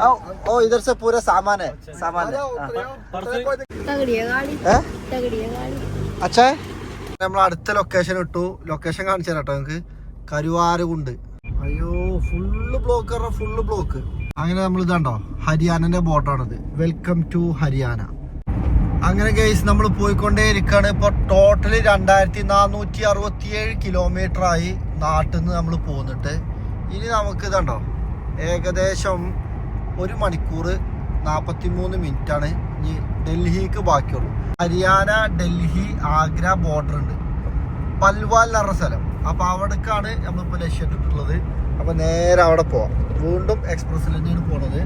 ओ ओ इधर से पूरा सामान है सामान है तगड़ी है गाड़ी है तगड़ी है गाड़ी അച്ഛാ നമ്മൾ അടുത്ത ലൊക്കേഷൻ ഇട്ടു ലൊക്കേഷൻ കാണിച്ചു തരാം കേട്ടോ നമുക്ക് കരുവാരകുണ്ട് അയ്യോ ഫുള്ള് ബ്ലോക്ക് പറഞ്ഞ ഫുള്ള് ബ്ലോക്ക് അങ്ങനെ നമ്മൾ ഇതാണ്ടോ ഹരിയാനന്റെ ബോട്ടാണിത് വെൽക്കം ടു ഹരിയാന അങ്ങനെ ഗൈസ് നമ്മൾ പോയിക്കൊണ്ടേ ഇരിക്കുകയാണ് ഇപ്പൊ ടോട്ടല് രണ്ടായിരത്തി നാനൂറ്റി അറുപത്തിയേഴ് കിലോമീറ്റർ ആയി നാട്ടിൽ നിന്ന് നമ്മൾ പോന്നിട്ട് ഇനി നമുക്ക് ഇതുണ്ടോ? ഏകദേശം ഒരു മണിക്കൂർ നാൽപ്പത്തി മൂന്ന് ആണ് ഇനി ഡൽഹിക്ക് ബാക്കിയുള്ളൂ. ഹരിയാന ഡൽഹി ആഗ്ര ബോർഡർ ഉണ്ട്. പൽവാൽ എന്ന് സ്ഥലം. അപ്പൊ അവിടേക്കാണ് നമ്മളിപ്പോ ലക്ഷ്യമിട്ടിട്ടുള്ളത് അപ്പൊ നേരെ അവിടെ പോവാം. വീണ്ടും എക്സ്പ്രസ്സിൽ തന്നെയാണ് പോണത്.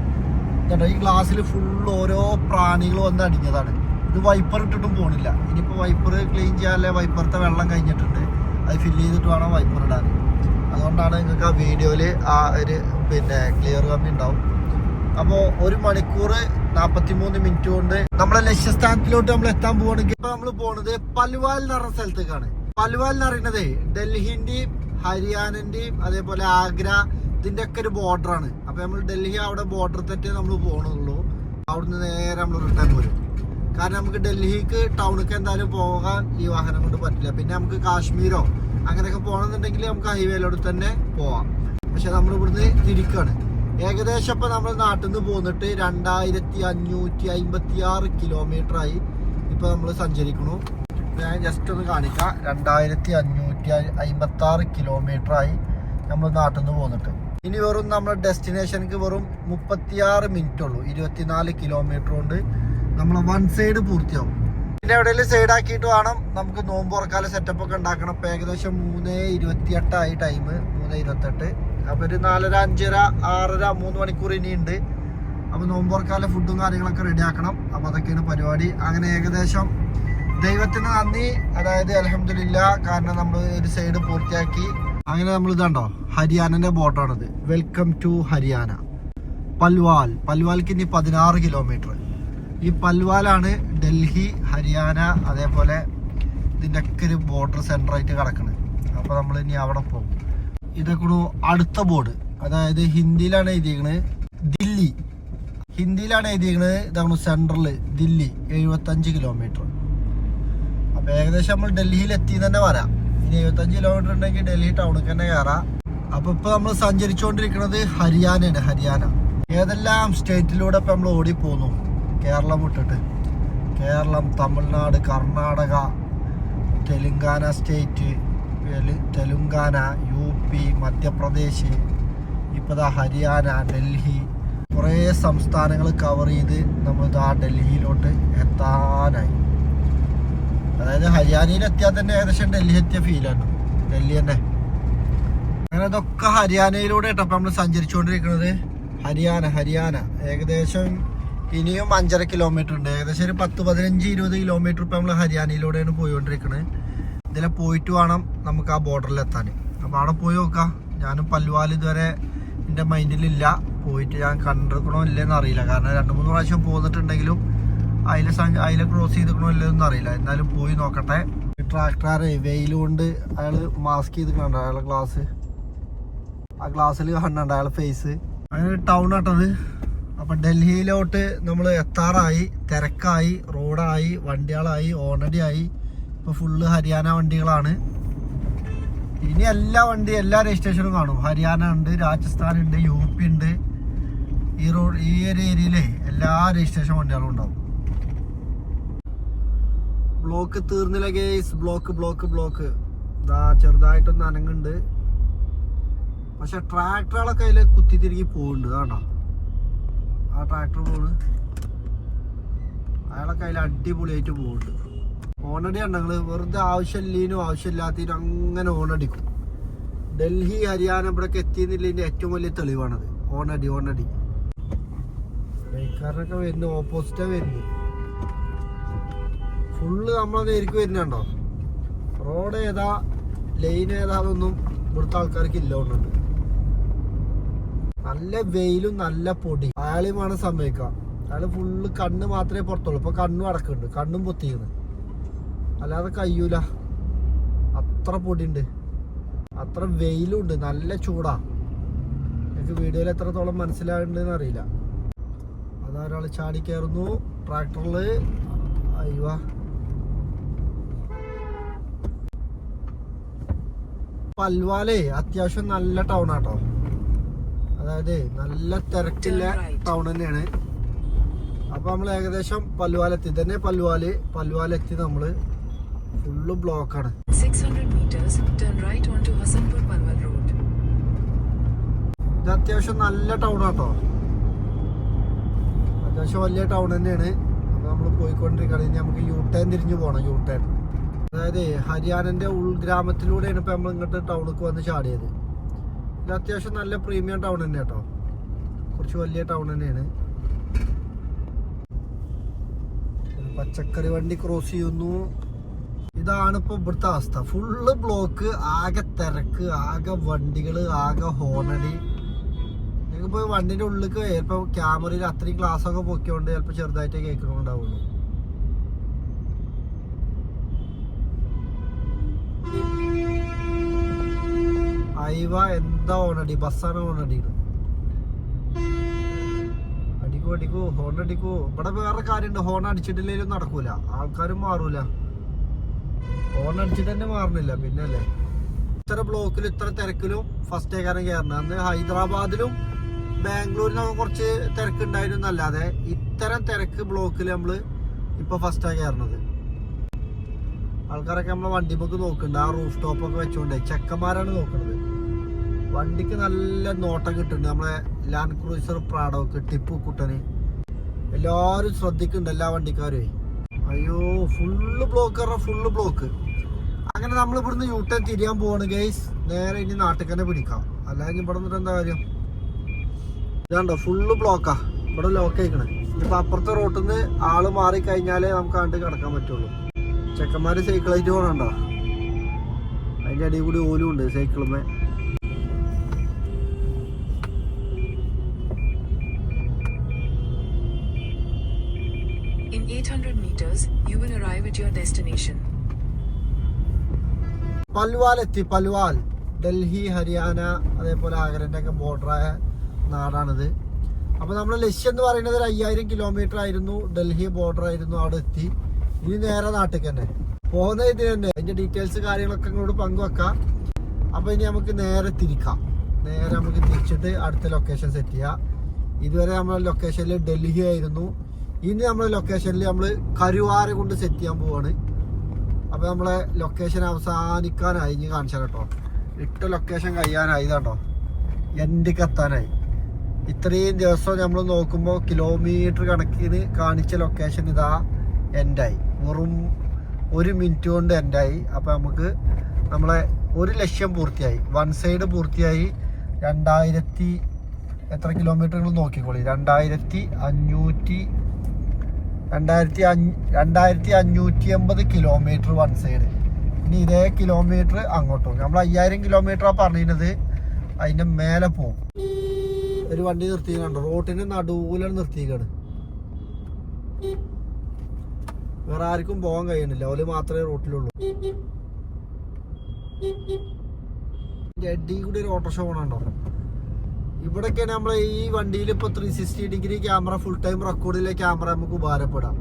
കേട്ടോ ഈ ഗ്ലാസ്സിൽ ഫുൾ ഓരോ പ്രാണികൾ വന്ന് അടിഞ്ഞതാണ്. ഇത് വൈപ്പർ ഇട്ടിട്ടും പോണില്ല. ഇനിയിപ്പോ വൈപ്പർ ക്ലീൻ ചെയ്യാല്ലേ വൈപ്പറത്തെ വെള്ളം കഴിഞ്ഞിട്ടുണ്ട്. അത് ഫില്ല് ചെയ്തിട്ട് വേണം വൈപ്പർ ഇടാൻ. അതുകൊണ്ടാണ് നിങ്ങൾക്ക് ആ വീഡിയോയിൽ ആ ഒരു പിന്നെ ക്ലിയർ കമ്മി ഉണ്ടാവും. അപ്പോൾ ഒരു മണിക്കൂർ നാൽപ്പത്തി മൂന്ന് മിനിറ്റ് കൊണ്ട് നമ്മളെ ലക്ഷ്യസ്ഥാനത്തിലോട്ട് നമ്മൾ എത്താൻ പോകണമെങ്കിൽ ഇപ്പൊ നമ്മൾ പോണത് പൽവാൽ എന്ന് പറഞ്ഞ സ്ഥലത്തേക്കാണ്. പൽവാൽ എന്ന് പറയുന്നത് ഡൽഹിന്റെയും ഹരിയാനന്റെയും അതേപോലെ ആഗ്ര ഇതിന്റെ ഒക്കെ ഒരു ബോർഡറാണ് അപ്പൊ നമ്മൾ ഡൽഹി അവിടെ ബോർഡർ തെറ്റേ നമ്മൾ പോകണുള്ളൂ അവിടുന്ന് നേരെ നമ്മൾ റിട്ടേൺ വരും കാരണം നമുക്ക് ഡൽഹിക്ക് ടൗണിലേക്ക് എന്തായാലും പോകാൻ ഈ വാഹനം കൊണ്ട് പറ്റില്ല. പിന്നെ നമുക്ക് കാശ്മീരോ അങ്ങനെയൊക്കെ പോകണമെന്നുണ്ടെങ്കിൽ നമുക്ക് ഹൈവേയിലൂടെ തന്നെ പോവാം. പക്ഷെ നമ്മൾ ഇവിടുന്ന് തിരിക്കാണ്. ഏകദേശം ഇപ്പം നമ്മൾ നാട്ടിൽ നിന്ന് പോന്നിട്ട് രണ്ടായിരത്തി അഞ്ഞൂറ്റി അമ്പത്തി ആറ് കിലോമീറ്റർ ആയി ഇപ്പൊ നമ്മൾ സഞ്ചരിക്കണു. ഞാൻ ജസ്റ്റ് ഒന്ന് കാണിക്കാം. രണ്ടായിരത്തി അഞ്ഞൂറ്റി അമ്പത്തി ആറ് കിലോമീറ്റർ ആയി നമ്മൾ നാട്ടിൽ നിന്ന് പോന്നിട്ട്. ഇനി വെറും നമ്മുടെ ഡെസ്റ്റിനേഷനിക്ക് വെറും മുപ്പത്തിയാറ് മിനിറ്റ് ഉള്ളൂ. ഇരുപത്തിനാല് കിലോമീറ്റർ കൊണ്ട് നമ്മൾ വൺ സൈഡ് പൂർത്തിയാവും. പിന്നെ എവിടെയെങ്കിലും സൈഡ് ആക്കിയിട്ട് വേണം നമുക്ക് നോമ്പ് തുറക്കാല സെറ്റപ്പ് ഒക്കെ ഉണ്ടാക്കണം. അപ്പൊ ഏകദേശം മൂന്ന് ഇരുപത്തിയെട്ടായി ടൈം മൂന്ന് ഇരുപത്തെട്ട്. അപ്പൊ ഒരു നാലര അഞ്ചര ആറര മൂന്ന് മണിക്കൂർ ഇനിയുണ്ട്. അപ്പൊ നോമ്പ് തുറക്കാല ഫുഡും കാര്യങ്ങളൊക്കെ റെഡി ആക്കണം. അപ്പൊ അതൊക്കെയാണ് പരിപാടി. അങ്ങനെ ഏകദേശം ദൈവത്തിന് നന്ദി. അതായത് അലഹമില്ല കാരണം നമ്മൾ ഒരു സൈഡ് പൂർത്തിയാക്കി. അങ്ങനെ നമ്മൾ ഇതാണ്ടോ? ഹരിയാനന്റെ ബോട്ടാണിത് വെൽക്കം ടു ഹരിയാന. പൽവാൽ. പൽവാൽക്ക് ഇനി പതിനാറ് കിലോമീറ്റർ ഈ പൽവാലാണ് ഡൽഹി ഹരിയാന അതേപോലെ ഇതിന്റെ ഒക്കെ ഒരു ബോർഡർ സെന്റർ ആയിട്ട് കിടക്കുന്നത് അപ്പോൾ നമ്മൾ ഇനി അവിടെ പോകും. ഇതൊക്കെ അടുത്ത ബോർഡ് അതായത് ഹിന്ദിയിലാണ് എഴുതിയിരിക്കുന്നത് ദില്ലി. ഹിന്ദിയിലാണ് എഴുതിയിരിക്കുന്നത് ഇതാണ് സെൻട്രൽ ദില്ലി എഴുപത്തഞ്ച് കിലോമീറ്റർ അപ്പോൾ ഏകദേശം നമ്മൾ ഡൽഹിയിൽ എത്തി തന്നെ വരാം ഇനി എഴുപത്തഞ്ച് കിലോമീറ്റർ ഉണ്ടെങ്കിൽ ഡൽഹി ടൗണിൽ തന്നെ കയറാം അപ്പോൾ ഇപ്പോൾ നമ്മൾ സഞ്ചരിച്ചുകൊണ്ടിരിക്കുന്നത് ഹരിയാനയാണ് ഹരിയാന. ഏതെല്ലാം സ്റ്റേറ്റിലൂടെ ഇപ്പം നമ്മൾ ഓടി പോന്നു കേരളം വിട്ടിട്ട്. കേരളം തമിഴ്നാട് കർണാടക തെലുങ്കാന സ്റ്റേറ്റ് തെലു- തെലുങ്കാന യു പി മധ്യപ്രദേശ് ഇപ്പോൾ ഹരിയാന ഡൽഹി കുറേ സംസ്ഥാനങ്ങൾ കവർ ചെയ്ത് നമ്മൾ ദാ ഡൽഹിയിലോട്ട് എത്താനായി. അതായത് ഹരിയാനയിൽ എത്തിയാൽ തന്നെ ഏകദേശം ഡൽഹി എത്തിയ ഫീലാണ് ഡൽഹി തന്നെ. അങ്ങനെ അതൊക്കെ ഹരിയാനയിലൂടെ കേട്ടോ നമ്മൾ സഞ്ചരിച്ചുകൊണ്ടിരിക്കുന്നത്. ഹരിയാന ഹരിയാന. ഏകദേശം ഇനിയും അഞ്ചര കിലോമീറ്റർ ഉണ്ട്. ഏകദേശം ഒരു പത്ത് പതിനഞ്ച് ഇരുപത് കിലോമീറ്റർ ഇപ്പം നമ്മൾ ഹരിയാനയിലൂടെയാണ് പോയിക്കൊണ്ടിരിക്കുന്നത് ഇതിലെ പോയിട്ട് വേണം നമുക്ക് ആ ബോർഡറിൽ എത്താൻ അപ്പോൾ അവിടെ പോയി നോക്കാം. ഞാനും പല്ലുവാൽ ഇതുവരെ എന്റെ മൈൻഡിലില്ല പോയിട്ട് ഞാൻ കണ്ടിരിക്കണോ ഇല്ലെന്ന് അറിയില്ല. കാരണം രണ്ട് മൂന്ന് പ്രാവശ്യം പോന്നിട്ടുണ്ടെങ്കിലും അതിലെ അതിലെ ക്രോസ് ചെയ്തിക്കണോ ഇല്ലെന്ന് അറിയില്ല. എന്നാലും പോയി നോക്കട്ടെ. ട്രാക്ടറെ വെയിൽ കൊണ്ട് അയാൾ മാസ്ക് ചെയ്തിട്ടുണ്ട് അയാളെ ഗ്ലാസ് ആ ഗ്ലാസ്സിൽ കണ്ടുണ്ട് അയാളെ ഫേസ് അങ്ങനെ ടൗൺ ആട്ടത് അപ്പൊ ഡൽഹിയിലോട്ട് നമ്മൾ എത്താറായി തിരക്കായി റോഡായി വണ്ടികളായി ഓണടി ആയി ഇപ്പൊ ഫുള്ള് ഹരിയാന വണ്ടികളാണ്. ഇനി എല്ലാ വണ്ടി എല്ലാ രജിസ്ട്രേഷനും കാണും. ഹരിയാന ഉണ്ട് രാജസ്ഥാൻ ഉണ്ട് യു പി ഉണ്ട്. ഈ റോഡ് ഈ ഒരു ഏരിയയിലെ എല്ലാ രജിസ്ട്രേഷൻ വണ്ടികളും ഉണ്ടാവും. ബ്ലോക്ക് തീർന്നില്ല ഗേസ് ബ്ലോക്ക് ബ്ലോക്ക് ബ്ലോക്ക് ഇതാ ചെറുതായിട്ടൊന്ന് അനങ്ങുണ്ട് പക്ഷെ ട്രാക്ടറുകളൊക്കെ അതിൽ കുത്തി തിരികെ പോകുന്നുണ്ട് കേട്ടോ ആ ട്രാക്ടർ പോണ്. അയാളെ കയ്യിൽ അടിപൊളിയായിട്ട് പോകുന്നുണ്ട് ഓണടി ഉണ്ടെങ്കിൽ വെറുതെ ആവശ്യമില്ലേനും ആവശ്യമില്ലാത്തതിനും അങ്ങനെ ഓണടിക്കും. ഡൽഹി ഹരിയാന ഇവിടെയൊക്കെ എത്തിയെന്നുള്ളതിന്റെ ഏറ്റവും വലിയ തെളിവാണത്. ഓണടി ഓണടി. ബൈക്കാരനൊക്കെ വരുന്നു ഓപ്പോസിറ്റാ വരുന്നു ഫുള്ള് നമ്മളെ നേരിക്ക് വരുന്നുണ്ടോ റോഡ് ഏതാ ലൈൻ ഏതാതൊന്നും ഇവിടുത്തെ ആൾക്കാർക്ക് ഇല്ല ഒന്നുണ്ട് നല്ല വെയിലും നല്ല പൊടി അയാളെയും വേണം സമ്മതിക്കാം. അയാൾ ഫുള്ള് കണ്ണ് മാത്രമേ പുറത്തുള്ളൂ. ഇപ്പൊ കണ്ണും അടക്കുന്നുണ്ട്. കണ്ണും പൊത്തിയിരുന്നു അല്ലാതെ കയ്യൂല. അത്ര പൊടിയുണ്ട്. അത്ര വെയിലുണ്ട്. നല്ല ചൂടാ. എനിക്ക് വീഡിയോയിൽ എത്രത്തോളം മനസ്സിലാകുന്നുണ്ടെന്ന് അറിയില്ല. അതാ ഒരാൾ ചാടി കയറുന്നു. ട്രാക്ടറിൽ അയ്യോ. പൽവാലേ അത്യാവശ്യം നല്ല ടൗൺ ആട്ടോ അതായത് നല്ല തിരക്കില്ല ടൗൺ തന്നെയാണ്. അപ്പൊ നമ്മൾ ഏകദേശം പല്ലുവാലെത്തി. തന്നെ പല്ലുവാൽ. പല്ലുവാലെത്തി നമ്മൾ. ഫുള്ള് ബ്ലോക്കാണ് 600 meters, turn right onto Hasanpur Palwal Road. ഇത് അത്യാവശ്യം നല്ല ടൗൺ ആട്ടോ അത്യാവശ്യം വലിയ ടൗൺ തന്നെയാണ്. അപ്പൊ നമ്മൾ പോയിക്കൊണ്ടിരിക്കുകയാണ്. ഇനി നമുക്ക് യൂ ടേൺ തിരിഞ്ഞു പോകണം യൂ ടേൺ അതായത് ഹരിയാനന്റെ ഉൾഗ്രാമത്തിലൂടെയാണ് ഇപ്പൊ നമ്മൾ ഇങ്ങോട്ട് ടൗണിലേക്ക് വന്ന് ചാടിയത്. ഇത് അത്യാവശ്യം നല്ല പ്രീമിയം ടൗൺ തന്നെ കേട്ടോ. കുറച്ച് വലിയ ടൗൺ തന്നെയാണ്. പച്ചക്കറി വണ്ടി ക്രോസ് ചെയ്യുന്നു. ഇതാണ് ഇപ്പൊ ഇവിടുത്തെ അവസ്ഥ. ഫുള്ള് ബ്ലോക്ക് ആകെ തിരക്ക് ആകെ വണ്ടികൾ ആകെ ഹോണടി. നിങ്ങൾക്ക് പോയി വണ്ടിന്റെ ഉള്ളിലേക്ക് ചിലപ്പോ ക്യാമറയിൽ അത്രയും ഗ്ലാസ് ഒക്കെ പൊക്കിയോണ്ട് ചിലപ്പോ ചെറുതായിട്ടേ കേൾക്കണുണ്ടാവുള്ളൂ. അയവ എന്താ ഓണടി ബസ്സാണ് ഓണടി അടിക്കൂ അടിക്കൂ ഹോൺ അടിക്കൂ. ഇവിടെ വേറെ കാര്യമുണ്ട്. ഹോൺ അടിച്ചിട്ടില്ലെങ്കിലും നടക്കൂല. ആൾക്കാരും മാറൂല. ഹോൺ അടിച്ചിട്ട് തന്നെ മാറുന്നില്ല പിന്നെ അല്ലേ ഇത്ര ബ്ലോക്കിലും ഇത്ര തിരക്കിലും ഫസ്റ്റ് ഏക്കാരം കയറണം അന്ന് ഹൈദരാബാദിലും ബാംഗ്ലൂരിനൊക്കെ കുറച്ച് തിരക്കുണ്ടായിരുന്നു അല്ലാതെ ഇത്തരം തിരക്ക് ബ്ലോക്കിൽ ഇപ്പൊ ഫസ്റ്റാ കയറണത് ആൾക്കാരൊക്കെ നമ്മളെ വണ്ടിപ്പൊക്കെ നോക്കുന്നുണ്ട്. ആ റൂഫ് ടോപ്പൊക്കെ വെച്ചുകൊണ്ട് ചെക്കന്മാരാണ് നോക്കുന്നത് വണ്ടിക്ക് നല്ല നോട്ടം കിട്ടുന്നുണ്ട്. നമ്മളെ ലാൻഡ് ക്രൂസർ പ്രാഡോക്ക് ടിപ്പു കുട്ടന്. എല്ലാവരും ശ്രദ്ധിക്കുന്നുണ്ട് എല്ലാ വണ്ടിക്കാരും അയ്യോ ഫുള്ള് ബ്ലോക്ക് പറഞ്ഞാൽ ഫുള്ള് ബ്ലോക്ക് അങ്ങനെ നമ്മൾ ഇവിടുന്ന് യൂട്ടേൺ തിരിയാൻ പോവാണ് ഗൈസ് നേരെ ഇനി നാട്ടിൽ തന്നെ പിടിക്കാം. അല്ലെങ്കിൽ ഇവിടെ നിന്നിട്ട് എന്താ കാര്യം? ഇതാണ്ടോ ഫുള്ള് ബ്ലോക്കാ ഇവിടെ ലോക്ക് ആയിക്കണേ. ഇപ്പൊ അപ്പുറത്തെ റോട്ടിൽ നിന്ന് ആൾ മാറി കഴിഞ്ഞാലേ നമുക്ക് കണ്ട് കിടക്കാൻ പറ്റുള്ളൂ. ചെക്കന്മാര് സൈക്കിളായിട്ട് പോകണുണ്ടോ അതിന്റെ അടിയിൽ കൂടി ഓലും ഉണ്ട് സൈക്കിളുമേ 800 meters, you will arrive at your destination. Palwal എത്തി പൽവാൽ ഡൽഹി ഹരിയാന അതേപോലെ ആഗ്രന്റെ ഒക്കെ ബോർഡറായ നാടാണിത്. അപ്പൊ നമ്മുടെ ലക്ഷ്യം എന്ന് പറയുന്നത് ഒരു അയ്യായിരം കിലോമീറ്റർ ആയിരുന്നു ഡൽഹി ബോർഡർ ആയിരുന്നു അവിടെ എത്തി. ഇനി നേരെ നാട്ടിലേക്ക് തന്നെ. പോകുന്ന ഇതിന് തന്നെ. അതിന്റെ ഡീറ്റെയിൽസ് കാര്യങ്ങളൊക്കെ ഇങ്ങോട്ട് പങ്കുവെക്കാം. അപ്പൊ ഇനി നമുക്ക് നേരെ തിരിക്കാം. നേരെ നമുക്ക് തിരിച്ചിട്ട് അടുത്ത ലൊക്കേഷൻ സെറ്റ് ചെയ്യാം. ഇതുവരെ നമ്മുടെ ലൊക്കേഷനിൽ ഡൽഹി ആയിരുന്നു. ഇനി നമ്മളെ ലൊക്കേഷനിൽ നമ്മൾ കരുവാര കൊണ്ട് സെറ്റ് ചെയ്യാൻ പോവാണ്. അപ്പോൾ നമ്മളെ ലൊക്കേഷൻ അവസാനിക്കാനായി ഇനി കാണിച്ചാൽ കേട്ടോ. ഇട്ട ലൊക്കേഷൻ കഴിയാനായി കേട്ടോ. എൻഡിക്ക് എത്താനായി. ഇത്രയും ദിവസം നമ്മൾ നോക്കുമ്പോൾ കിലോമീറ്റർ കണക്കിന് കാണിച്ച ലൊക്കേഷൻ ഇതാ എൻഡായി വെറും ഒരു മിനിറ്റ് കൊണ്ട് എൻഡായി അപ്പോൾ നമുക്ക് നമ്മളെ ഒരു ലക്ഷ്യം പൂർത്തിയായി. വൺ സൈഡ് പൂർത്തിയായി. രണ്ടായിരത്തി എത്ര കിലോമീറ്ററുകൾ നോക്കിക്കോളി? രണ്ടായിരത്തി അഞ്ഞൂറ്റി രണ്ടായിരത്തി അഞ്ഞ് രണ്ടായിരത്തി അഞ്ഞൂറ്റി എൺപത് കിലോമീറ്റർ വൺ സൈഡ് ഇനി ഇതേ കിലോമീറ്റർ അങ്ങോട്ടും. നമ്മൾ അയ്യായിരം കിലോമീറ്ററാണ് പറഞ്ഞിരുന്നത്. അതിന്റെ മേലെ പോകും ഒരു വണ്ടി നിർത്തിയിട്ടുണ്ടോ റോട്ടിന് നടുവിലാണ് നിർത്തിക്കാണ് വേറെ ആർക്കും പോകാൻ കഴിയണില്ല ഓൽ മാത്രമേ റോട്ടിലുള്ളൂ. എഡി കൂടി ഒരു ഓട്ടോഷോ പോകണുണ്ടോ ഇവിടെയൊക്കെയാണ് നമ്മളെ ഈ വണ്ടിയിൽ ഇപ്പൊ three sixty degree camera full time റെക്കോർഡിലെ camera നമുക്ക് ഉപകാരപ്പെടാം.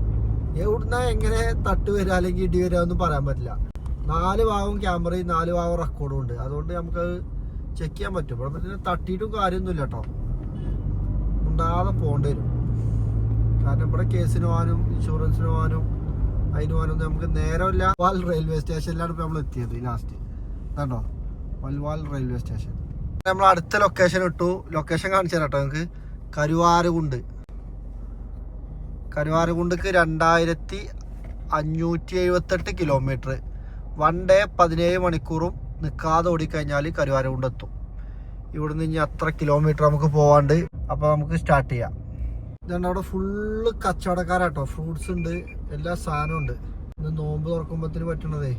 എവിടുന്ന എങ്ങനെ തട്ട് വരിക അല്ലെങ്കിൽ ഇടി വരിക ഒന്നും പറയാൻ പറ്റില്ല. നാല് ഭാഗവും ക്യാമറയും നാല് ഭാഗം റെക്കോർഡും ഉണ്ട്. അതുകൊണ്ട് നമുക്ക് ചെക്ക് ചെയ്യാൻ പറ്റും. ഇവിടെ പിന്നെ തട്ടിയിട്ടും കാര്യമൊന്നുമില്ല കേട്ടോ ഉണ്ടാതെ പോകേണ്ടി വരും. കാരണം ഇവിടെ കേസിന് പോകാനും ഇൻഷുറൻസിന് പോകാനും അതിന് പോകാനും നമുക്ക് നേരമില്ല. വാൽ റെയിൽവേ സ്റ്റേഷനിലാണ് ഇപ്പോൾ നമ്മൾ എത്തിയത് ലാസ്റ്റ് കണ്ടോ? Palwal railway station. നമ്മൾ അടുത്ത ലൊക്കേഷൻ ഇട്ടു. ലൊക്കേഷൻ കാണിച്ചു തരാം കേട്ടോ നിങ്ങൾക്ക് കരുവാരകുണ്ട്. കരുവാരകുണ്ടക്ക് രണ്ടായിരത്തി അഞ്ഞൂറ്റി എഴുപത്തെട്ട് കിലോമീറ്റർ വൺ ഡേ പതിനേഴ് മണിക്കൂറും നിൽക്കാതെ ഓടിക്കഴിഞ്ഞാൽ കരുവാരകുണ്ട് എത്തും. ഇവിടുന്ന് ഇനി അത്ര കിലോമീറ്റർ നമുക്ക് പോവാണ്ട്. അപ്പോൾ നമുക്ക് സ്റ്റാർട്ട് ചെയ്യാം. ഇതാണ് അവിടെ ഫുള്ള് കച്ചവടക്കാരാട്ടോ. ഫ്രൂട്ട്സ് ഉണ്ട് എല്ലാ സാധനവും ഉണ്ട്. ഇന്ന് നോമ്പ് തുറക്കുമ്പോഴത്തേന് പറ്റണതേ.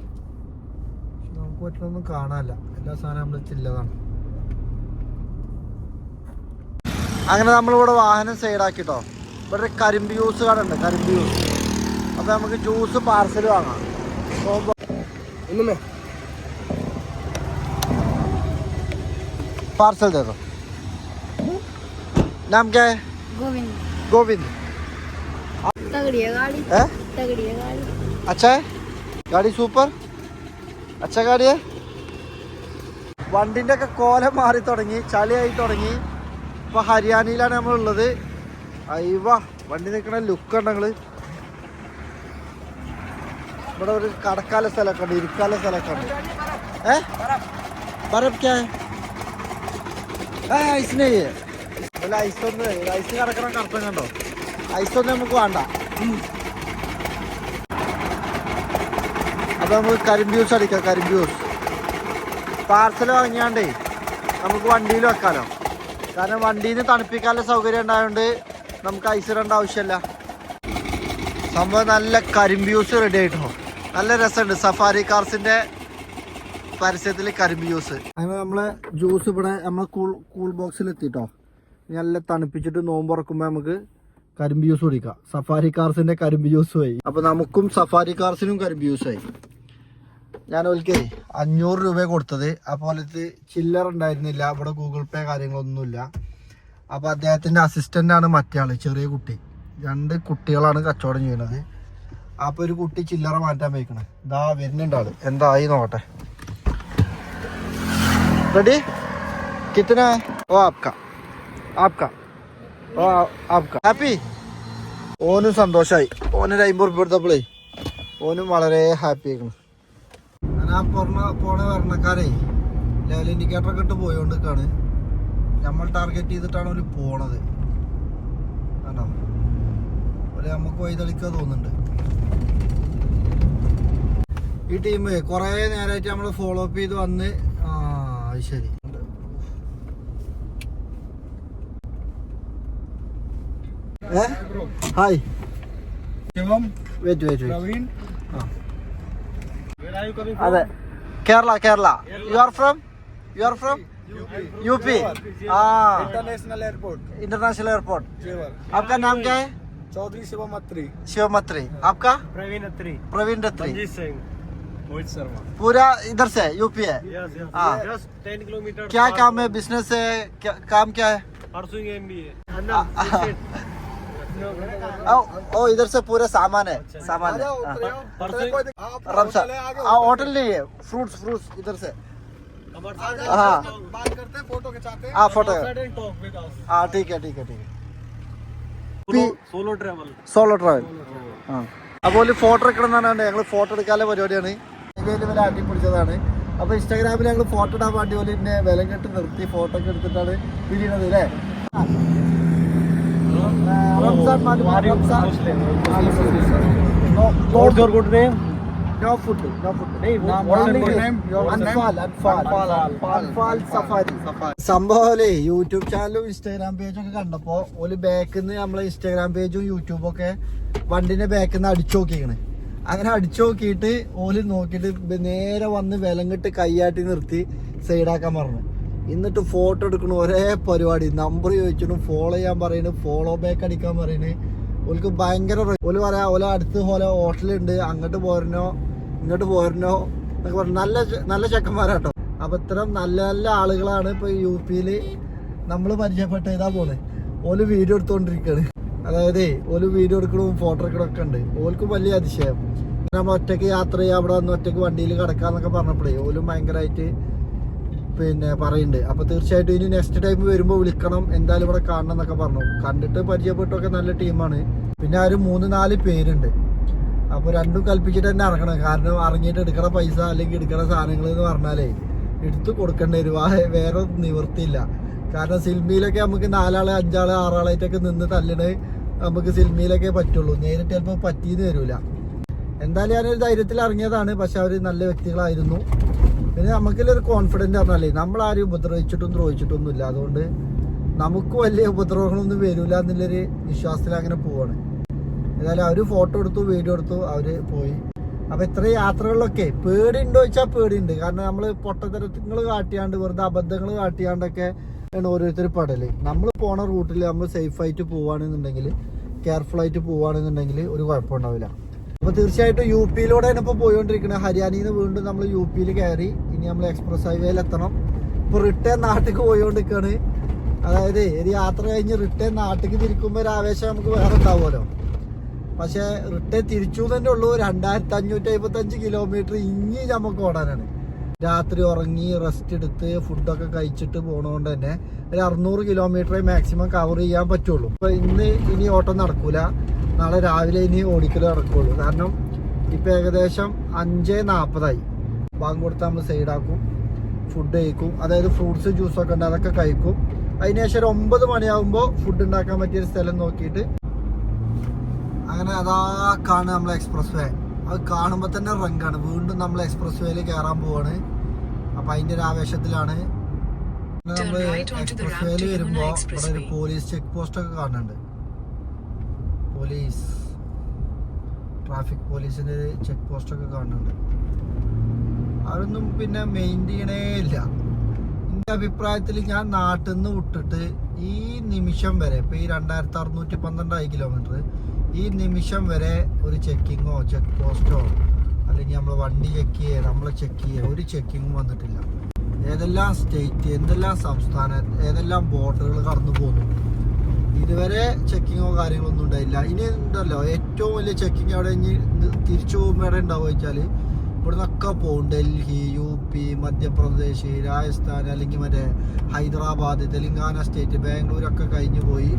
നമുക്ക് പറ്റണൊന്നും കാണാനില്ല. എല്ലാ സാധനവും നമ്മൾ ചില്ലതാണ് അങ്ങനെ നമ്മളിവിടെ വാഹനം സൈഡാക്കിട്ടോ ഇവിടെ ഒരു കരിമ്പ് ജ്യൂസ് കട ഉണ്ട് കരിമ്പ് ജ്യൂസ് അപ്പൊ നമുക്ക് ജ്യൂസ് പാർസൽ വാങ്ങാം പാർസൽ തേതോ नाम क्या है गोविंद गोविंद तगड़ी है गाड़ी है तगड़ी है गाड़ी अच्छा है गाड़ी സൂപ്പർ അച്ഛ ഗാഡിയെ വണ്ടിൻ്റെ ഒക്കെ കോലം മാറി തുടങ്ങി ചളിയായി തുടങ്ങി ഇപ്പൊ ഹരിയാനയിലാണ് നമ്മളുള്ളത്. അയ്യവ വണ്ടി നിൽക്കണ ലുക്ക് ഉണ്ടങ്ങൾ ഇവിടെ ഒരു കടക്കാല സ്ഥലമൊക്കെ ഉണ്ട് ഇരിക്കാല സ്ഥലമൊക്കെ ഉണ്ട്. ഏ? ബറബ് ക്യാ ഏ ഐസ് നെയ്യ് അല്ല ഐസ് ഒന്ന് ഐസ് കിടക്കണ കണ്ടോ? ഐസ് ഒന്നും നമുക്ക് വേണ്ട. അപ്പൊ നമുക്ക് കരിമ്പ്യൂസ് അടിക്കാം കരിമ്പ്യൂസ് പാർസൽ വാങ്ങിയാണ്ടേ നമുക്ക് വണ്ടിയിൽ വെക്കാലോ. കാരണം വണ്ടിയിൽ നിന്ന് തണുപ്പിക്കാനുള്ള സൗകര്യം ഉണ്ടായതുകൊണ്ട് നമുക്ക് ഐസ് ഇടേണ്ട ആവശ്യമില്ല. സംഭവം നല്ല കരിമ്പ്യൂസ് റെഡി ആയിട്ടോ. നല്ല രസമുണ്ട്. സഫാരി കാർസിന്റെ പരസ്യത്തിൽ കരിമ്പ് ജ്യൂസ് അങ്ങനെ നമ്മളെ ജ്യൂസ് ഇവിടെ നമ്മൾ കൂൾ കൂൾ ബോക്സിൽ എത്തിട്ടോ. നല്ല തണുപ്പിച്ചിട്ട് നോമ്പ് തുറക്കുമ്പോൾ നമുക്ക് കരിമ്പ് ജ്യൂസ് കുടിക്കാം. സഫാരി കാർസിന്റെ കരിമ്പ് ജ്യൂസ് ആയി. അപ്പൊ നമുക്കും സഫാരി കാർസിനും കരിമ്പ് ജ്യൂസ് ആയി. ഞാൻ ഒരിക്കൽ അഞ്ഞൂറ് രൂപ കൊടുത്തത്. അപ്പോൾ ഇത് ചില്ലറ ഉണ്ടായിരുന്നില്ല. അവിടെ ഗൂഗിൾ പേ കാര്യങ്ങളൊന്നുമില്ല. അപ്പോൾ അദ്ദേഹത്തിന്റെ അസിസ്റ്റന്റാണ് മറ്റേ ആൾ ചെറിയ കുട്ടി. രണ്ട് കുട്ടികളാണ് കച്ചവടം ചെയ്യുന്നത്. അപ്പോൾ ഒരു കുട്ടി ചില്ലറ മാറ്റാൻ പോയിക്കണേ. ഇതാ വരുന്നുണ്ട് ആൾ. എന്തായി നോക്കട്ടെ. റെഡി? കിത്തന ഓ ആപ്ക. ആപ്ക. ഓ ആപ്ക. ഹാപ്പി? ഓനും സന്തോഷമായി ഓനൊരു അമ്പത് എടുത്തപ്പോഴേ ഓനും വളരെ ഹാപ്പി ആയിക്കണം. ഞാൻ പറഞ്ഞ പോണ വരണക്കാരെ ലെവൽ ഇൻഡിക്കേറ്റർ ഒക്കെ ഇട്ട് പോയോണ്ടിരിക്കാണ്. നമ്മൾ ടാർഗറ്റ് ചെയ്തിട്ടാണ് അവർ പോണത്. ആണോ ഒരു നമുക്ക് വൈതളിക്കുക തോന്നുന്നുണ്ട്. ഈ ടീം കുറേ നേരമായിട്ട് നമ്മൾ ഫോളോ അപ്പ് ചെയ്ത് വന്ന് ആ ശരി. Hi Shivam wait wait wait Praveen. അതെ Kerala Kerala you are from you are from U P ആ International Airport, international airport Jewar. आपका नाम क्या है Chaudhary Shivam Atri. शिव मत्री आपका Praveen Atri. Praveen रत्री Singh. Mohit Sharma. पूरा इधर से यूपी है Yes, yes. Ah. Just 10 kilometers. क्या काम है बिजनेस है क्या काम क्या है Pursuing MBA. ओ, ओ इधर से पूरा सामान है सामान है हाँ। रमसा हाँ होटल नहीं है फ्रूट्स फ्रूट्स इधर से हाँ बात करते हैं फोटो खिंचाते हाँ photo and talk with us. हाँ ठीक है ठीक है ठीक है Solo travel. സോളോ ട്രാവൽ ആ അപ്പോൾ ഫോട്ടോ എടുക്കണം എന്നാണ് ഞങ്ങൾ ഫോട്ടോ എടുക്കാനുള്ള പരിപാടിയാണ് ഇതിൽ വില ആട്ടി പിടിച്ചതാണ് അപ്പോൾ ഇൻസ്റ്റാഗ്രാമിൽ ഞങ്ങൾ ഫോട്ടോ ഇടാൻ വേണ്ടി പോലെ എന്നെ വില കെട്ട് നിർത്തി ഫോട്ടോ ഒക്കെ എടുത്തിട്ടാണ് പിരിയണത് അല്ലേ ആ, റംസാൻ മാറ്റി Ramzan What's your good name? Anfal Anfal, Anfal safari സംഭവമല്ലേ YouTube ചാനലും ഇൻസ്റ്റാഗ്രാം പേജും ഒക്കെ കണ്ടപ്പോ ഒരു ബാക്കിൽ നിന്ന് നമ്മളെ ഇൻസ്റ്റാഗ്രാം പേജും യൂട്യൂബും ഒക്കെ വണ്ടിന്റെ ബാക്കിൽ നിന്ന് അടിച്ചു നോക്കിയാണ് അങ്ങനെ അടിച്ചു നോക്കിയിട്ട് ഓൽ നോക്കിയിട്ട് നേരെ വന്ന് വിലങ്ങിട്ട് കൈയാട്ടി നിർത്തി സൈഡാക്കാൻ പറഞ്ഞു. എന്നിട്ട് ഫോട്ടോ എടുക്കണ ഒരേ പരിപാടി. നമ്പർ ചോദിച്ചിട്ടും ഫോളോ ചെയ്യാൻ പറയുന്നു ഫോളോ ബാക്ക് അടിക്കാൻ പറയുന്നു ഓൽക്ക് ഭയങ്കര ഓൽ പറയാ ഓല അടുത്ത് പോലെ ഹോട്ടലുണ്ട് അങ്ങോട്ട് പോരണോ ഇങ്ങോട്ട് പോരണോ എന്നൊക്കെ പറഞ്ഞു. നല്ല നല്ല ചെക്കന്മാരാട്ടോ. അപ്പൊ ഇത്തരം നല്ല നല്ല ആളുകളാണ് ഇപ്പൊ യു പിയിൽ നമ്മൾ പരിചയപ്പെട്ട ഇതാ പോലെ ഓൽ വീഡിയോ എടുത്തുകൊണ്ടിരിക്കുകയാണ് അതായത് ഓൽ വീഡിയോ എടുക്കണവും ഫോട്ടോ എടുക്കണവും ഒക്കെ ഉണ്ട്. ഓൽക്കും വലിയ അതിശയം. നമ്മൾ ഒറ്റയ്ക്ക് യാത്ര ചെയ്യാം അവിടെ വന്ന് ഒറ്റയ്ക്ക് വണ്ടിയിൽ കിടക്കാന്നൊക്കെ പറഞ്ഞപ്പോഴേ ഓലും ഭയങ്കരമായിട്ട് പിന്നെ പറയുന്നുണ്ട് അപ്പൊ തീർച്ചയായിട്ടും ഇനി നെക്സ്റ്റ് ടൈം വരുമ്പോൾ വിളിക്കണം എന്തായാലും ഇവിടെ കാണണം എന്നൊക്കെ പറഞ്ഞു. കണ്ടിട്ട് പരിചയപ്പെട്ടൊക്കെ നല്ല ടീമാണ് പിന്നെ ഒരു മൂന്ന് നാല് പേരുണ്ട്. അപ്പൊ രണ്ടും കൽപ്പിച്ചിട്ട് തന്നെ ഇറങ്ങണം. കാരണം ഇറങ്ങിയിട്ട് എടുക്കണ പൈസ അല്ലെങ്കിൽ എടുക്കണ സാധനങ്ങൾ എന്ന് പറഞ്ഞാലേ എടുത്തു കൊടുക്കേണ്ടി വരും. ആ വേറെ നിവൃത്തിയില്ല. കാരണം സിനിമയിലൊക്കെ നമുക്ക് നാലാൾ അഞ്ചാൾ ആറാളായിട്ടൊക്കെ നിന്ന് തല്ലണേ നമുക്ക് സിനിമയിലൊക്കെ പറ്റുള്ളൂ. നേരിട്ട് ചിലപ്പോൾ പറ്റിയെന്ന് വരില്ല എന്തായാലും ഞാനൊരു ധൈര്യത്തിൽ ഇറങ്ങിയതാണ്. പക്ഷെ അവർ നല്ല വ്യക്തികളായിരുന്നു. പിന്നെ നമുക്കിലൊരു കോൺഫിഡന്റ് പറഞ്ഞാലേ നമ്മളാരും ഉപദ്രവിച്ചിട്ടും ദ്രോഹിച്ചിട്ടൊന്നും ഇല്ല. അതുകൊണ്ട് നമുക്ക് വലിയ ഉപദ്രവങ്ങളൊന്നും വരില്ല എന്നുള്ളൊരു വിശ്വാസത്തിൽ അങ്ങനെ പോവാണ്. ഏതായാലും അവർ ഫോട്ടോ എടുത്തു വീഡിയോ എടുത്തു അവർ പോയി. അപ്പം ഇത്ര യാത്രകളിലൊക്കെ പേടിയുണ്ടോ ചോദിച്ചാൽ പേടിയുണ്ട്. കാരണം നമ്മൾ പൊട്ടത്തരങ്ങൾ കാട്ടിയാണ്ട് വെറുതെ അബദ്ധങ്ങൾ കാട്ടിയാണ്ടൊക്കെ ആണ് ഓരോരുത്തർ പടൽ നമ്മൾ പോണ റൂട്ടിൽ നമ്മൾ സേഫായിട്ട് പോവുകയാണെന്നുണ്ടെങ്കിൽ കെയർഫുൾ ആയിട്ട് പോവുകയാണെന്നുണ്ടെങ്കിൽ ഒരു കുഴപ്പമുണ്ടാവില്ല. അപ്പൊ തീർച്ചയായിട്ടും യു പിയിലൂടെയാണ് ഇപ്പൊ പോയിക്കൊണ്ടിരിക്കുന്നത് ഹരിയാനയിൽ നിന്ന് വീണ്ടും നമ്മൾ യു പിയിൽ കയറി. ഇനി നമ്മൾ എക്സ്പ്രസ് ഹൈവേയിൽ എത്തണം. ഇപ്പൊ റിട്ടേൺ നാട്ടിലേക്ക് പോയിക്കൊണ്ടിരിക്കുകയാണ് അതായത് ഒരു യാത്ര കഴിഞ്ഞ് റിട്ടേൺ നാട്ടിലേക്ക് തിരിക്കുമ്പോൾ ഒരു ആവേശം നമുക്ക് വേറെ ഉണ്ടാവുമല്ലോ. പക്ഷേ റിട്ടേൺ തിരിച്ചു തന്നെ ഉള്ളൂ. രണ്ടായിരത്തി അഞ്ഞൂറ്റി അമ്പത്തഞ്ച് കിലോമീറ്റർ ഇനി നമുക്ക് ഓടാനാണ്. രാത്രി ഉറങ്ങി റെസ്റ്റ് എടുത്ത് ഫുഡൊക്കെ കഴിച്ചിട്ട് പോണതുകൊണ്ട് തന്നെ ഒരു അറുന്നൂറ് കിലോമീറ്ററേ മാക്സിമം കവർ ചെയ്യാൻ പറ്റുള്ളൂ. അപ്പൊ ഇന്ന് ഇനി ഓട്ടം നടക്കൂല. നാളെ രാവിലെ ഇനി ഓടിക്കൽ നടക്കുള്ളൂ. കാരണം ഇപ്പം ഏകദേശം അഞ്ച് നാൽപ്പതായി ബാങ്ക് കൊടുത്താൽ നമ്മൾ സൈഡാക്കും ഫുഡ് കഴിക്കും. അതായത് ഫ്രൂട്ട്സ് ജ്യൂസൊക്കെ ഉണ്ട് അതൊക്കെ കഴിക്കും. അതിനുശേഷം ഒരു ഒമ്പത് മണിയാകുമ്പോൾ ഫുഡ് ഉണ്ടാക്കാൻ പറ്റിയ ഒരു സ്ഥലം നോക്കിയിട്ട് അങ്ങനെ അതാ കാണുക നമ്മൾ എക്സ്പ്രസ് വേ അത് കാണുമ്പോൾ തന്നെ റങ്കാണ് വീണ്ടും നമ്മൾ എക്സ്പ്രസ് വേയിൽ കയറാൻ പോവാണ്. അപ്പം അതിന്റെ ഒരു ആവേശത്തിലാണ്. നമ്മൾ എക്സ്പ്രസ് വേയിൽ വരുമ്പോൾ വരുമ്പോ ഇവിടെ ഒരു പോലീസ് ചെക്ക് പോസ്റ്റ് ഒക്കെ കാണുന്നുണ്ട്. പോലീസ് ട്രാഫിക് പോലീസിന്റെ ചെക്ക് പോസ്റ്റൊക്കെ കാണുന്നുണ്ട്. അതൊന്നും പിന്നെ മെയിൻ ചെയ്യണേ ഇല്ല. എന്റെ അഭിപ്രായത്തിൽ ഞാൻ നാട്ടിൽ നിന്ന് വിട്ടിട്ട് ഈ നിമിഷം വരെ ഇപ്പോൾ ഈ രണ്ടായിരത്തി അറുന്നൂറ്റി പന്ത്രണ്ടായി കിലോമീറ്റർ ഈ നിമിഷം വരെ ഒരു ചെക്കിങ്ങോ ചെക്ക് പോസ്റ്റോ അല്ലെങ്കിൽ നമ്മൾ വണ്ടി ചെക്ക് ചെയ്യുക നമ്മളെ ചെക്ക് ചെയ്യുക ഒരു ചെക്കിങ്ങും വന്നിട്ടില്ല. ഏതെല്ലാം സ്റ്റേറ്റ് എന്തെല്ലാം സംസ്ഥാനം ഏതെല്ലാം ബോർഡറുകൾ കടന്നു പോകുന്നു ഇതുവരെ ചെക്കിങ്ങോ കാര്യങ്ങളോ ഒന്നും ഉണ്ടായില്ല. ഇനി ഉണ്ടല്ലോ ഏറ്റവും വലിയ ചെക്കിങ് അവിടെ ഇനി തിരിച്ചു പോകുമ്പോൾ എവിടെ ഉണ്ടാവുക വെച്ചാൽ ഇവിടെ നിന്നൊക്കെ പോകും. ഡൽഹി യു പി മധ്യപ്രദേശ് രാജസ്ഥാൻ അല്ലെങ്കിൽ മറ്റേ ഹൈദരാബാദ് തെലങ്കാന സ്റ്റേറ്റ് ബാംഗ്ലൂരൊക്കെ കഴിഞ്ഞു പോയി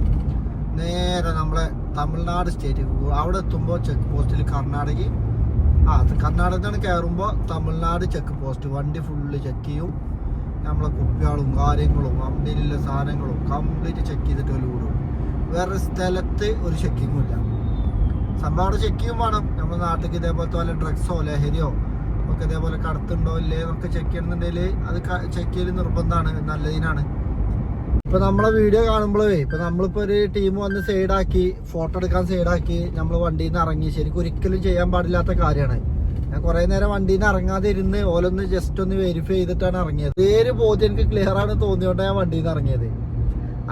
നേരെ നമ്മളെ തമിഴ്നാട് സ്റ്റേറ്റ് അവിടെ എത്തുമ്പോൾ ചെക്ക് പോസ്റ്റിൽ കർണാടക. ആ കർണാടകത്തിൽ നിന്ന് കയറുമ്പോൾ തമിഴ്നാട് ചെക്ക് പോസ്റ്റ് വണ്ടി ഫുള്ള് ചെക്ക് ചെയ്യും. നമ്മളെ കുപ്പികളും കാര്യങ്ങളും വണ്ടിയിലുള്ള സാധനങ്ങളും കംപ്ലീറ്റ് ചെക്ക് ചെയ്തിട്ട് വിടും വേറെ സ്ഥലത്ത് ഒരു ചെക്കിങ്ങും ഇല്ല. സംഭവം അവിടെ വേണം. നമ്മുടെ നാട്ടിലേക്ക് ഇതേപോലത്തെ വല്ല ഡ്രഗ്സോ ലഹരിയോ ഒക്കെ ഇതേപോലെ കടത്തുണ്ടോ ഇല്ലേ എന്നൊക്കെ ചെക്ക് ചെയ്യണമെന്നുണ്ടെങ്കിൽ അത് ചെക്ക് ചെയ്യൽ നിർബന്ധമാണ് നല്ലതിനാണ് ഇപ്പം നമ്മളെ വീഡിയോ കാണുമ്പോഴേ ഇപ്പം നമ്മളിപ്പോൾ ഒരു ടീം വന്ന് സൈഡാക്കി ഫോട്ടോ എടുക്കാൻ സൈഡാക്കി നമ്മൾ വണ്ടിയിൽ നിന്ന് ഇറങ്ങി. ശരിക്കും ഒരിക്കലും ചെയ്യാൻ പാടില്ലാത്ത കാര്യമാണ് ഞാൻ കുറേ നേരം വണ്ടിയിൽ നിന്ന് ഇറങ്ങാതെ ഇരുന്ന് ഓലൊന്ന് ജസ്റ്റ് ഒന്ന് വെരിഫൈ ചെയ്തിട്ടാണ് ഇറങ്ങിയത്. പേര് ബോധ്യം എനിക്ക് ക്ലിയർ ആണ് തോന്നിയോണ്ടാണ് ഞാൻ വണ്ടിയിൽ നിന്ന് ഇറങ്ങിയത്.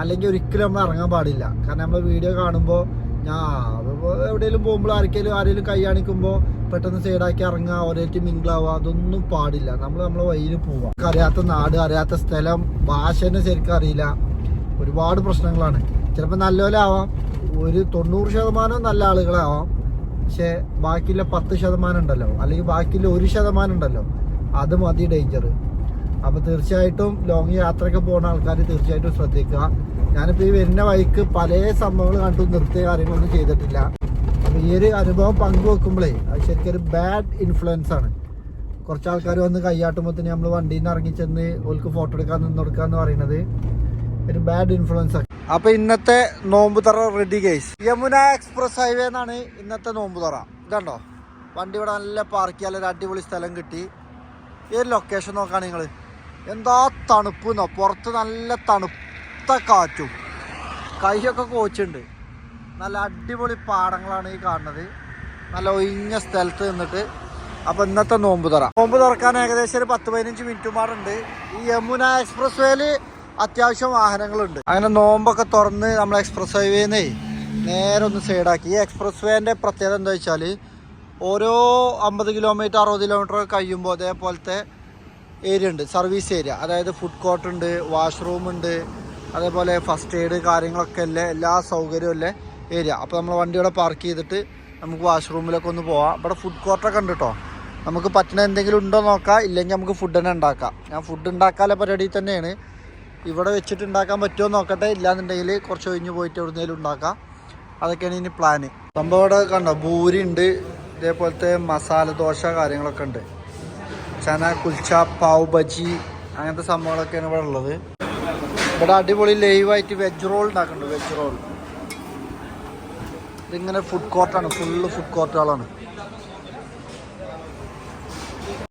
അല്ലെങ്കിൽ ഒരിക്കലും നമ്മൾ ഇറങ്ങാൻ പാടില്ല. കാരണം നമ്മൾ വീഡിയോ കാണുമ്പോൾ ഞാൻ എവിടെയെങ്കിലും പോകുമ്പോൾ ആർക്കെങ്കിലും ആരെങ്കിലും കൈ കാണിക്കുമ്പോൾ പെട്ടെന്ന് സൈഡാക്കി ഇറങ്ങുക ഒരേറ്റ് മിങ്കിളാവുക അതൊന്നും പാടില്ല. നമ്മൾ നമ്മളെ വഴിയിൽ പോവുക അറിയാത്ത നാട് അറിയാത്ത സ്ഥലം ഭാഷ തന്നെ ശരിക്കും അറിയില്ല. ഒരുപാട് പ്രശ്നങ്ങളാണ്. ചിലപ്പോൾ നല്ലപോലെ ആവാം. ഒരു തൊണ്ണൂറ് ശതമാനം നല്ല ആളുകളാവാം. പക്ഷേ ബാക്കിയുള്ള പത്ത് ശതമാനം ഉണ്ടല്ലോ. അല്ലെങ്കിൽ ബാക്കിയുള്ള ഒരു ശതമാനം ഉണ്ടല്ലോ. അത് മതി ഡേഞ്ചർ അപ്പൊ തീർച്ചയായിട്ടും ലോങ് യാത്രയ്ക്ക് പോകുന്ന ആൾക്കാർ തീർച്ചയായിട്ടും ശ്രദ്ധിക്കുക. ഞാനിപ്പോ ഈ വരുന്ന വഴിക്ക് പല സംഭവങ്ങൾ കണ്ടു നിർത്തിയ കാര്യങ്ങളൊന്നും ചെയ്തിട്ടില്ല. അപ്പൊ ഈ ഒരു അനുഭവം പങ്കുവെക്കുമ്പോഴേ അത് ശരിക്കും ഒരു ബാഡ് ഇൻഫ്ലുവൻസ് ആണ്. കുറച്ച് ആൾക്കാർ വന്ന് കൈയാട്ടുമ്പോൾ നമ്മൾ വണ്ടിയിൽ നിന്ന് ഇറങ്ങി ചെന്ന് ഓൾക്ക് ഫോട്ടോ എടുക്കാൻ നിന്ന് കൊടുക്കുക എന്ന് പറയുന്നത് ഒരു ബാഡ് ഇൻഫ്ലുവൻസ് ആണ്. അപ്പൊ ഇന്നത്തെ നോമ്പ് തറ ready case Yamuna express highway എന്നാണ് ഇന്നത്തെ നോമ്പ് തറ. ഇതുണ്ടോ? വണ്ടി ഇവിടെ നല്ല പാർക്ക് ചെയ്യാൻ ഒരു അടിപൊളി സ്ഥലം കിട്ടി. ഈ ലൊക്കേഷൻ നോക്കുകയാണ് നിങ്ങൾ എന്താ തണുപ്പ് എന്നോ പുറത്ത് നല്ല തണുത്ത കാറ്റും. കൈയൊക്കെ കോച്ചുണ്ട്. നല്ല അടിപൊളി പാടങ്ങളാണ് ഈ കാണുന്നത്. നല്ല ഒഴിഞ്ഞ സ്ഥലത്ത് നിന്നിട്ട്. അപ്പൊ ഇന്നത്തെ നോമ്പ് തുറ. നോമ്പ് തുറക്കാൻ ഏകദേശം ഒരു പത്ത് പതിനഞ്ച് മിനിറ്റുമാറുണ്ട് ഈ യമുന എക്സ്പ്രസ് വേയിൽ അത്യാവശ്യം വാഹനങ്ങളുണ്ട്. അങ്ങനെ നോമ്പൊക്കെ തുറന്ന് നമ്മൾ എക്സ്പ്രസ് ഹൈവേന്നേ നേരെ ഒന്ന് സൈഡാക്കി. ഈ എക്സ്പ്രസ് വേന്റെ പ്രത്യേകത എന്താ വെച്ചാൽ ഓരോ അമ്പത് കിലോമീറ്റർ അറുപത് കിലോമീറ്റർ കഴിയുമ്പോൾ അതേപോലത്തെ ഏരിയ ഉണ്ട് സർവീസ് ഏരിയ. അതായത് ഫുഡ് കോർട്ട് ഉണ്ട് വാഷ്റൂം ഉണ്ട് അതേപോലെ ഫസ്റ്റ് എയ്ഡ് കാര്യങ്ങളൊക്കെ അല്ലേ എല്ലാ സൗകര്യവും അല്ലേ ഏരിയ. അപ്പോൾ നമ്മൾ വണ്ടി ഇവിടെ പാർക്ക് ചെയ്തിട്ട് നമുക്ക് വാഷ്റൂമിലൊക്കെ ഒന്ന് പോവാം. ഇവിടെ ഫുഡ് കോർട്ടൊക്കെ ഉണ്ട് കേട്ടോ നമുക്ക് പറ്റുന്ന എന്തെങ്കിലും ഉണ്ടോ നോക്കാം ഇല്ലെങ്കിൽ നമുക്ക് ഫുഡ് തന്നെ ഉണ്ടാക്കാം. ഞാൻ ഫുഡ് ഉണ്ടാക്കാനുള്ള പരിപാടി തന്നെയാണ്. ഇവിടെ വെച്ചിട്ട് ഉണ്ടാക്കാൻ പറ്റുമോ നോക്കട്ടെ. ഇല്ലാന്നുണ്ടെങ്കിൽ കുറച്ച് കഴിഞ്ഞ് പോയിട്ട് എവിടുന്നേലും ഉണ്ടാക്കാം. അതൊക്കെയാണ് ഇനി പ്ലാന് സംഭവം ഇവിടെ കണ്ടോ? ഭൂരി ഉണ്ട് ഇതേപോലത്തെ മസാല ദോശ കാര്യങ്ങളൊക്കെ ഉണ്ട്. ചന കുൽച്ച പാവ് ബജി അങ്ങനത്തെ സംഭവങ്ങളൊക്കെയാണ് ഇവിടെ ഉള്ളത്. ഇവിടെ അടിപൊളി ലൈവായിട്ട് വെജ് റോൾ ഉണ്ടാക്കുന്നുണ്ട് വെജ് റോൾ ഇതിങ്ങനെ ഫുഡ് കോർട്ടാണ് ഫുള്ള് ഫുഡ് കോർട്ടുകളാണ്